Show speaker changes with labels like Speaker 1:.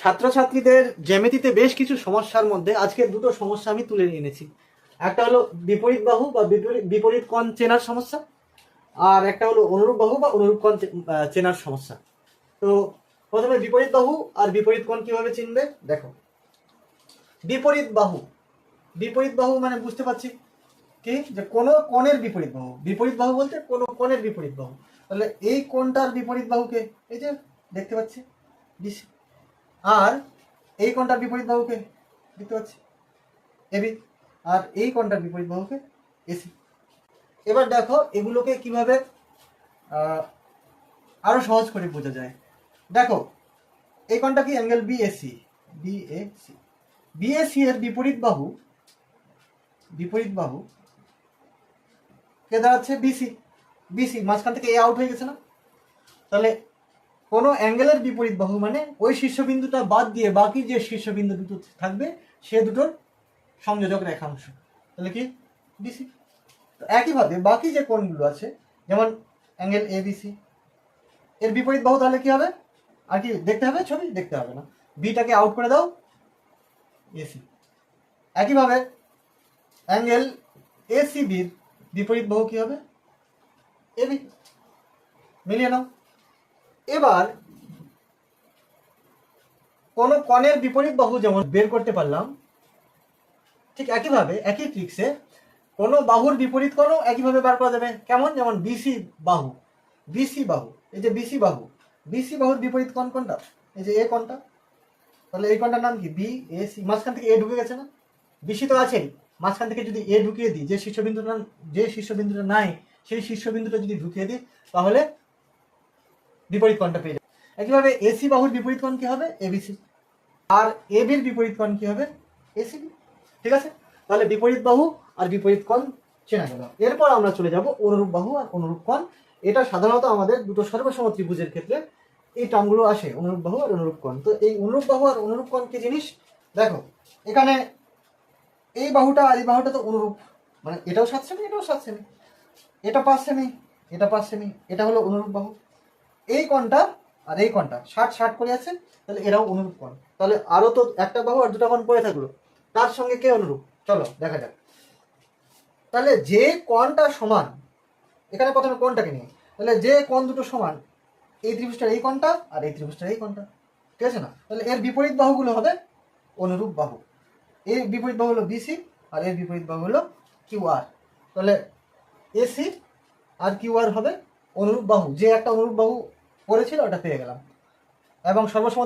Speaker 1: ছাত্রছাত্রীদের জ্যামিতিতে বেশ কিছু সমস্যার মধ্যে আজকে দুটো সমস্যা আমি তুলে এনেছি। একটা হলো বিপরীত বাহু বা বিপরীত কোণ চেনার সমস্যা, আর একটা হলো অনুরূপ বাহু বা অনুরূপ কোণ চেনার সমস্যা। তো প্রথমে বিপরীত বাহু আর বিপরীত কোণ কীভাবে চিনবে? দেখো। বিপরীত বাহু। বিপরীত বাহু মানে বুঝতে পারছি কি? যে কোনো কোণের বিপরীত বাহু। বিপরীত বাহু বলতে কোনো কোণের বিপরীত বাহু। তাহলে এই কোণটার বিপরীত বাহুকে এই যে দেখতে পাচ্ছি আর এই কোণটার বিপরীত বাহুকে দেখতে পাচ্ছি। এবি আর এই কোণটার বিপরীত বাহুকে এসি এবার দেখো এগুলোকে কীভাবে আরও সহজ করে বোঝা যায়। দেখো, এই কোণটা কি অ্যাঙ্গেল বিএসি বিএসি বিএসি এর বিপরীত বাহু বিপরীত বাহু কে দাঁড়াচ্ছে? বিসি বিসি মাঝখান থেকে এ আউট হয়ে গেছে না? তাহলে কোনো অ্যাঙ্গেলের বিপরীত বাহু মানে ওই শীর্ষবিন্দুটা বাদ দিয়ে বাকি যে শীর্ষবিন্দু দুটো থাকবে, সে দুটোর সংযোজক রেখাংশ। তাহলে কি? বিসি তো একইভাবে বাকি যে কোণগুলো আছে, যেমন অ্যাঙ্গেল এ বিসি এর বিপরীত বাহু তাহলে কি হবে? আর কি দেখতে হবে? ছবি? দেখতে হবে না। বিটাকে আউট করে দাও এসি একইভাবে অ্যাঙ্গেল এসিবির বিপরীত বাহু কি হবে? এবি মিলিয়ে নাও। এবার কোন কণের বিপরীত বাহু যেমন বের করতে পারলাম, ঠিক একইভাবে, একই ট্রিক্সে কোনো বাহুর বিপরীত কোণও একইভাবে বার করা যাবে। কেমন? যেমন বিসি বাহু। বিসি বাহু। এই যে বিসি বাহু। বিসি বাহুর বিপরীত কোন কোনটা? এই যে এ কোনটা তাহলে এই কোণটার নাম কি? বি এ সি মাঝখান থেকে এ ঢুকে গেছে না? বিসি তো আছেই। মাঝখান থেকে যদি এ ঢুকিয়ে দিই, যে শীর্ষবিন্দুটা যে শীর্ষবিন্দুটা নাই, সেই শীর্ষবিন্দুটা যদি ঢুকিয়ে দিই, তাহলে বিপরীত কোণটা পেয়ে যাবে। একইভাবে এসি বাহুর বিপরীত কোণ কি হবে? এবিসি আর এবির বিপরীত কোণ কি হবে? এসিবি ঠিক আছে? তাহলে বিপরীত বাহু আর বিপরীত কোণ চেনা গেল। এরপর আমরা চলে যাব অনুরূপ বাহু আর অনুরূপ কোণ। এটা সাধারণত আমাদের দুটো সর্বসম ত্রিভুজের ক্ষেত্রে এই টার্মগুলো আসে, অনুরূপ বাহু আর অনুরূপ কোণ। তো এই অনুরূপ বাহু আর অনুরূপ কোণ কি জিনিস? দেখো, এখানে এই বাহুটা আর এই বাহুটা তো অনুরূপ। মানে এটাও সাত সেমি, এটাও সাত সেমি। এটা পাঁচ সেমি, এটা পাঁচ সেমি, এটা হলো অনুরূপ বাহু। এই কোণটা আর এই কোণটা, ষাট ষাট করে আছে, তাহলে এরাও অনুরূপ কোণ। তাহলে আরও তো একটা বাহু আর দুটা কোণ পড়ে থাকল। তার সঙ্গে কে অনুরূপ? চলো, দেখা যাক। তাহলে যে কোণটা সমান, এখানে প্রথমে কোণটাকে নিয়ে। তাহলে যে কোণ দুটো সমান, এই ত্রিভুজটার এই কোণটা আর এই ত্রিভুজটার এই কোণটা। ঠিক আছে না? তাহলে এর বিপরীত বাহুগুলো হবে অনুরূপ বাহু। এর বিপরীত বাহু হলো বিসি আর এর বিপরীত বাহু হলো কিউ আর তাহলে এসি আর কিউ আর হবে অনুরূপ বাহু। যে একটা অনুরূপ বাহু পড়েছিল ওটা পেয়ে গেলাম। এবং সর্বসময়